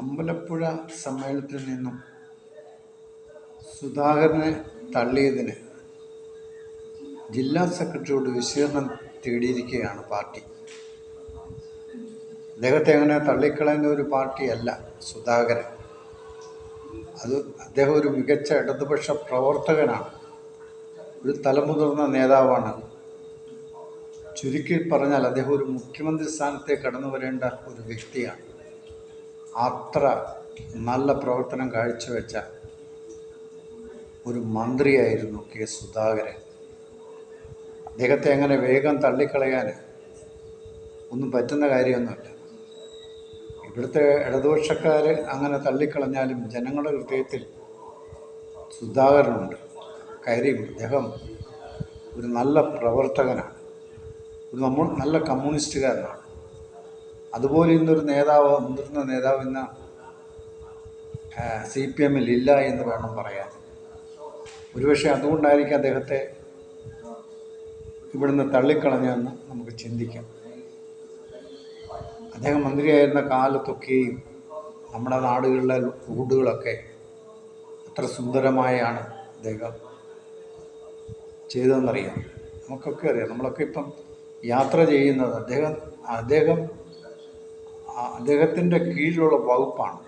അമ്പലപ്പുഴ സമ്മേളനത്തിൽ നിന്നും സുധാകരനെ തള്ളിയതിന് ജില്ലാ സെക്രട്ടറിയോട് വിശീർണം തേടിയിരിക്കുകയാണ് പാർട്ടി. അദ്ദേഹത്തെ അങ്ങനെ തള്ളിക്കളയുന്ന ഒരു പാർട്ടിയല്ല സുധാകരൻ. അത് അദ്ദേഹം ഒരു മികച്ച ഇടതുപക്ഷ പ്രവർത്തകനാണ്. ഒരു തലമുതിർന്ന നേതാവാണ്. ചുരുക്കി പറഞ്ഞാൽ അദ്ദേഹം ഒരു മുഖ്യമന്ത്രി സ്ഥാനത്തേക്ക് കടന്നു വരേണ്ട ഒരു വ്യക്തിയാണ്. അത്ര നല്ല പ്രവർത്തനം കാഴ്ചവെച്ച ഒരു മന്ത്രിയായിരുന്നു കെ സുധാകരൻ. അദ്ദേഹത്തെ അങ്ങനെ വേഗം തള്ളിക്കളയാൻ ഒന്നും പറ്റുന്ന കാര്യമൊന്നുമില്ല. ഇവിടുത്തെ ഇടതുപക്ഷക്കാർ അങ്ങനെ തള്ളിക്കളഞ്ഞാലും ജനങ്ങളുടെ ഹൃദയത്തിൽ സുധാകരനുണ്ട്. കാര്യം അദ്ദേഹം ഒരു നല്ല പ്രവർത്തകനാണ്. ഒരു നമ്മൾ നല്ല കമ്മ്യൂണിസ്റ്റുകാരനാണ്. അതുപോലെ ഇന്നൊരു നേതാവ് മുതിർന്ന നേതാവ് ഇന്ന് സി പി എമ്മിൽ ഇല്ല എന്ന് വേണം പറയാൻ. ഒരുപക്ഷെ അതുകൊണ്ടായിരിക്കും അദ്ദേഹത്തെ ഇവിടുന്ന് തള്ളിക്കളഞ്ഞതെന്ന് നമുക്ക് ചിന്തിക്കാം. അദ്ദേഹം മന്ത്രിയായിരുന്ന കാലത്തൊക്കെയും നമ്മുടെ നാടുകളിലെ റോഡുകളൊക്കെ എത്ര സുന്ദരമായാണ് അദ്ദേഹം ചെയ്തതെന്നറിയാം. നമുക്കൊക്കെ അറിയാം. നമ്മളൊക്കെ ഇപ്പം യാത്ര ചെയ്യുന്നത് അദ്ദേഹം അദ്ദേഹം അദ്ദേഹത്തിന്റെ കീഴിലുള്ള വകുപ്പാണ്.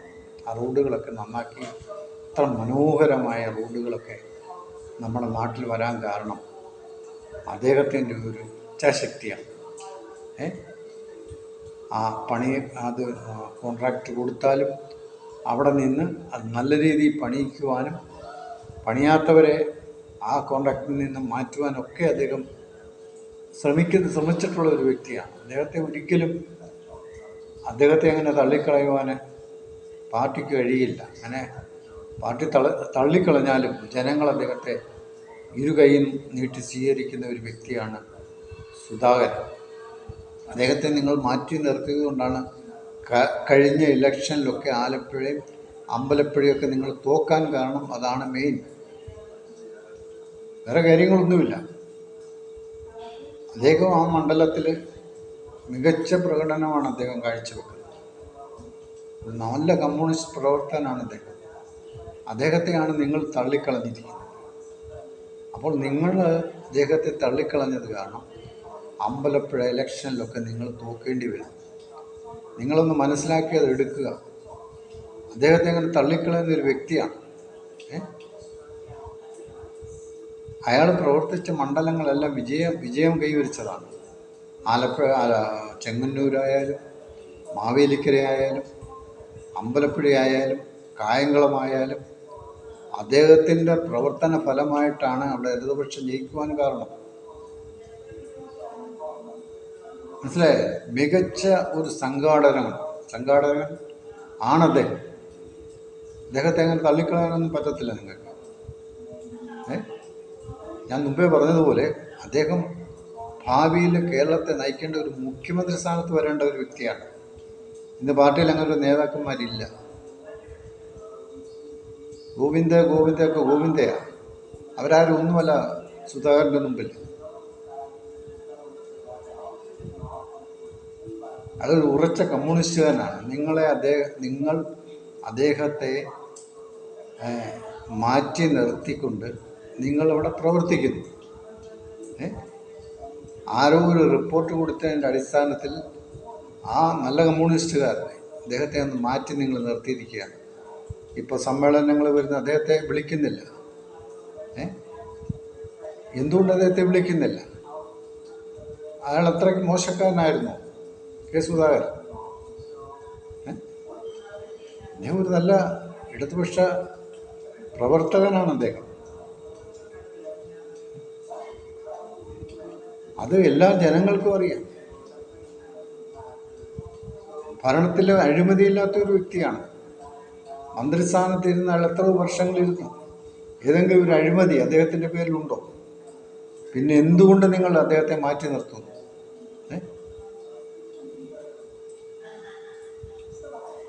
ആ റോഡുകളൊക്കെ നന്നാക്കി. അത്ര മനോഹരമായ റോഡുകളൊക്കെ നമ്മുടെ നാട്ടിൽ വരാൻ കാരണം അദ്ദേഹത്തിന്റെ ഒരു ഇച്ഛാശക്തിയാണ്. ഏ? ആ പണി അത് കോൺട്രാക്റ്റ് കൊടുത്താലും അവിടെ നിന്ന് അത് നല്ല രീതിയിൽ പണിയിക്കുവാനും പണിയാത്തവരെ ആ കോൺട്രാക്റ്റിൽ നിന്ന് മാറ്റുവാനൊക്കെ അദ്ദേഹം ശ്രമിക്കുന്ന ശ്രമിച്ചിട്ടുള്ള ഒരു വ്യക്തിയാണ്. അദ്ദേഹത്തെ ഒരിക്കലും അദ്ദേഹത്തെ അങ്ങനെ തള്ളിക്കളയുവാൻ പാർട്ടിക്ക് കഴിയില്ല. അങ്ങനെ പാർട്ടി തള തള്ളിക്കളഞ്ഞാലും ജനങ്ങൾ അദ്ദേഹത്തെ ഇരു കൈയും നീട്ടി സ്വീകരിക്കുന്ന ഒരു വ്യക്തിയാണ് സുധാകരൻ. അദ്ദേഹത്തെ നിങ്ങൾ മാറ്റി നിർത്തിയത് കൊണ്ടാണ് കഴിഞ്ഞ ഇലക്ഷനിലൊക്കെ ആലപ്പുഴയും അമ്പലപ്പുഴയൊക്കെ നിങ്ങൾ തോക്കാൻ കാരണം അതാണ് മെയിൻ വേറെ കാര്യങ്ങളൊന്നുമില്ല. അദ്ദേഹം ആ മണ്ഡലത്തിൽ മികച്ച പ്രകടനമാണ് അദ്ദേഹം കാഴ്ചവെക്കുന്നത്. ഒരു നല്ല കമ്മ്യൂണിസ്റ്റ് പ്രവർത്തനാണ് അദ്ദേഹം. അദ്ദേഹത്തെയാണ് നിങ്ങൾ തള്ളിക്കളഞ്ഞിരിക്കുന്നത്. അപ്പോൾ നിങ്ങൾ അദ്ദേഹത്തെ തള്ളിക്കളഞ്ഞത് കാരണം അമ്പലപ്പുഴ ഇലക്ഷനിലൊക്കെ നിങ്ങൾ തോക്കേണ്ടി വരും. നിങ്ങളൊന്ന് മനസ്സിലാക്കി അത് എടുക്കുക. അദ്ദേഹത്തെ അങ്ങനെ തള്ളിക്കളയുന്ന ഒരു വ്യക്തിയാണ്. അയാൾ പ്രവർത്തിച്ച മണ്ഡലങ്ങളെല്ലാം വിജയം വിജയം കൈവരിച്ചതാണ്. ആലപ്പുഴ ചെങ്ങന്നൂരായാലും മാവേലിക്കരയായാലും അമ്പലപ്പുഴയായാലും കായംകുളമായാലും അദ്ദേഹത്തിന്റെ പ്രവർത്തന ഫലമായിട്ടാണ് അവിടെ ഇടതുപക്ഷം ജയിക്കുവാൻ കാരണം. മനസ്സിലായ? മികച്ച ഒരു സംഘാടകൻ ആണ് അദ്ദേഹം അദ്ദേഹത്തെ അങ്ങനെ തള്ളിക്കളയാനൊന്നും പറ്റത്തില്ല നിങ്ങൾക്ക് ഞാൻ മുമ്പേ പറഞ്ഞതുപോലെ അദ്ദേഹം ഭാവിയിൽ കേരളത്തെ നയിക്കേണ്ട ഒരു മുഖ്യമന്ത്രി സ്ഥാനത്ത് വരേണ്ട ഒരു വ്യക്തിയാണ്. ഇന്ന് പാർട്ടിയിൽ അങ്ങനെ ഒരു നേതാക്കന്മാരില്ല. ഗോവിന്ദ ഗോവിന്ദയൊക്കെ ഗോവിന്ദയാ. അവരാരും ഒന്നുമല്ല സുധാകരന്റെ മുമ്പിൽ. അതൊരു ഉറച്ച കമ്മ്യൂണിസ്റ്റുകാരനാണ് നിങ്ങളെ അദ്ദേഹം നിങ്ങൾ അദ്ദേഹത്തെ മാറ്റി നിർത്തിക്കൊണ്ട് നിങ്ങളവിടെ പ്രവർത്തിക്കുന്നു? ആരോ ഒരു റിപ്പോർട്ട് കൊടുത്തതിന്റെ അടിസ്ഥാനത്തിൽ ആ നല്ല കമ്മ്യൂണിസ്റ്റുകാരനെ അദ്ദേഹത്തെ ഒന്ന് മാറ്റി നിങ്ങൾ നിർത്തിയിരിക്കുകയാണ്. ഇപ്പോൾ സമ്മേളനങ്ങൾ വരുന്ന അദ്ദേഹത്തെ വിളിക്കുന്നില്ല. ഏ? എന്തുകൊണ്ട് അദ്ദേഹത്തെ വിളിക്കുന്നില്ല? അയാൾ അത്രയ്ക്ക് മോശക്കാരനായിരുന്നു കെ സുധാകരൻ? അദ്ദേഹം ഒരു നല്ല ഇടതുപക്ഷ പ്രവർത്തകനാണ് അദ്ദേഹം. അത് എല്ലാ ജനങ്ങൾക്കും അറിയാം. ഭരണത്തിൽ അഴിമതിയില്ലാത്ത ഒരു വ്യക്തിയാണ്. മന്ത്രിസ്ഥാനത്ത് ഇരുന്ന അയാൾ എത്ര വർഷങ്ങളിരുന്നു? ഏതെങ്കിലും ഒരു അഴിമതി അദ്ദേഹത്തിന്റെ പേരിലുണ്ടോ? പിന്നെ എന്തുകൊണ്ട് നിങ്ങൾ അദ്ദേഹത്തെ മാറ്റി നിർത്തുന്നു?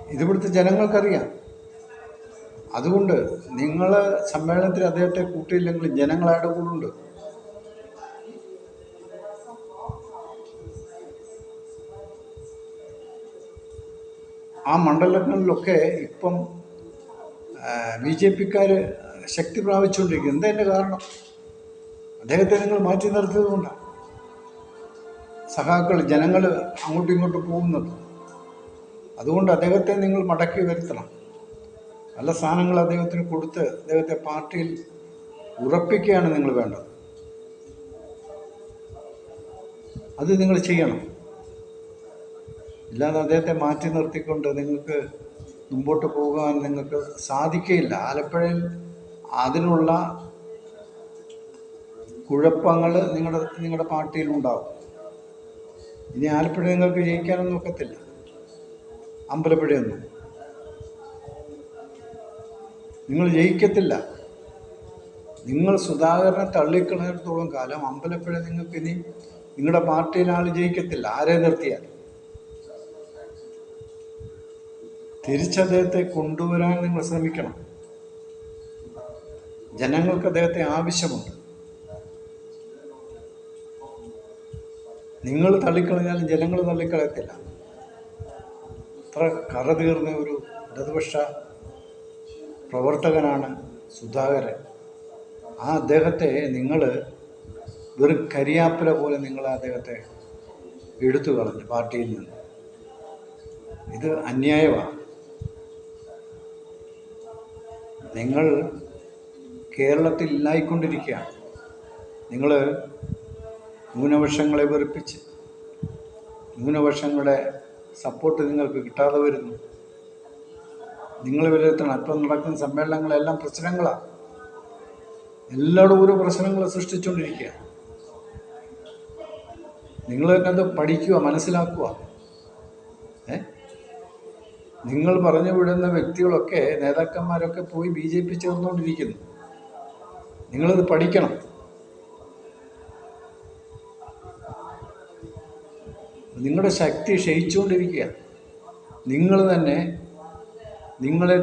ഇതിവിടുത്തെ ജനങ്ങൾക്കറിയാം. അതുകൊണ്ട് നിങ്ങൾ സമ്മേളനത്തിൽ അദ്ദേഹത്തെ കൂട്ടിയില്ലെങ്കിൽ ജനങ്ങളായിട്ട് കൂടുണ്ട് ആ മണ്ഡലങ്ങളിലൊക്കെ ഇപ്പം ബി ജെ പിക്കാർ ശക്തി പ്രാപിച്ചുകൊണ്ടിരിക്കുന്നു. എന്താ എന്റെ കാരണം? അദ്ദേഹത്തെ നിങ്ങൾ മാറ്റി നിർത്തിയത് കൊണ്ടാണ് സഖാക്കൾ ജനങ്ങൾ അങ്ങോട്ടും ഇങ്ങോട്ടും പോകുന്നത്. അതുകൊണ്ട് അദ്ദേഹത്തെ നിങ്ങൾ മടക്കി വരുത്തണം. നല്ല സ്ഥാനങ്ങൾ അദ്ദേഹത്തിന് കൊടുത്ത് അദ്ദേഹത്തെ പാർട്ടിയിൽ ഉറപ്പിക്കുകയാണ് നിങ്ങൾ വേണ്ടത്. അത് നിങ്ങൾ ചെയ്യണം. ഇല്ലാതെ അദ്ദേഹത്തെ മാറ്റി നിർത്തിക്കൊണ്ട് നിങ്ങൾക്ക് മുമ്പോട്ട് പോകാൻ നിങ്ങൾക്ക് സാധിക്കുകയില്ല ആലപ്പുഴയിൽ അതിനുള്ള കുഴപ്പങ്ങൾ നിങ്ങളുടെ നിങ്ങളുടെ പാർട്ടിയിലുണ്ടാവും ഇനി ആലപ്പുഴ നിങ്ങൾക്ക് ജയിക്കാനൊന്നും ഒക്കത്തില്ല. അമ്പലപ്പുഴയൊന്നും. നിങ്ങൾ ജയിക്കത്തില്ല. നിങ്ങൾ സുധാകരനെ തള്ളിക്കളഞ്ഞിടത്തോളം കാലം അമ്പലപ്പുഴ നിങ്ങൾക്ക് ഇനി നിങ്ങളുടെ പാർട്ടിയിൽ ആൾ ജയിക്കത്തില്ല. ആരെ നിർത്തിയാൽ തിരിച്ചദ്ദേഹത്തെ കൊണ്ടുവരാൻ നിങ്ങൾ ശ്രമിക്കണം. ജനങ്ങൾക്ക് അദ്ദേഹത്തെ ആവശ്യമുണ്ട്. നിങ്ങൾ തള്ളിക്കളഞ്ഞാലും ജനങ്ങൾ തള്ളിക്കളയത്തില്ല. അത്ര കറ തീർന്ന ഒരു ഇടതുപക്ഷ പ്രവർത്തകനാണ് സുധാകരൻ. ആ അദ്ദേഹത്തെ നിങ്ങൾ വെറും കരിയാപ്പില പോലെ നിങ്ങൾ അദ്ദേഹത്തെ എടുത്തു കളഞ്ഞു പാർട്ടിയിൽ നിന്ന്. ഇത് അന്യായമാണ്. നിങ്ങൾ കേരളത്തിൽ ഇല്ലായിക്കൊണ്ടിരിക്കുകയാണ്. നിങ്ങൾ ന്യൂനപക്ഷങ്ങളെ വെറുപ്പിച്ച് ന്യൂനപക്ഷങ്ങളുടെ സപ്പോർട്ട് നിങ്ങൾക്ക് കിട്ടാതെ വരുന്നു. നിങ്ങൾ വിലയിരുത്തണം. ഇപ്പം നടക്കുന്ന സമ്മേളനങ്ങളെല്ലാം പ്രശ്നങ്ങളാണ്. എല്ലായിടും ഓരോ പ്രശ്നങ്ങൾ സൃഷ്ടിച്ചുകൊണ്ടിരിക്കുക നിങ്ങൾ തന്നെ അത് പഠിക്കുക മനസ്സിലാക്കുക. നിങ്ങൾ പറഞ്ഞു വിടുന്ന വ്യക്തികളൊക്കെ നേതാക്കന്മാരൊക്കെ പോയി ബി ജെ പി ചേർന്നുകൊണ്ടിരിക്കുന്നു. നിങ്ങളത് പഠിക്കണം. നിങ്ങളുടെ ശക്തി ക്ഷയിച്ചുകൊണ്ടിരിക്കുക നിങ്ങൾ തന്നെ നിങ്ങളെ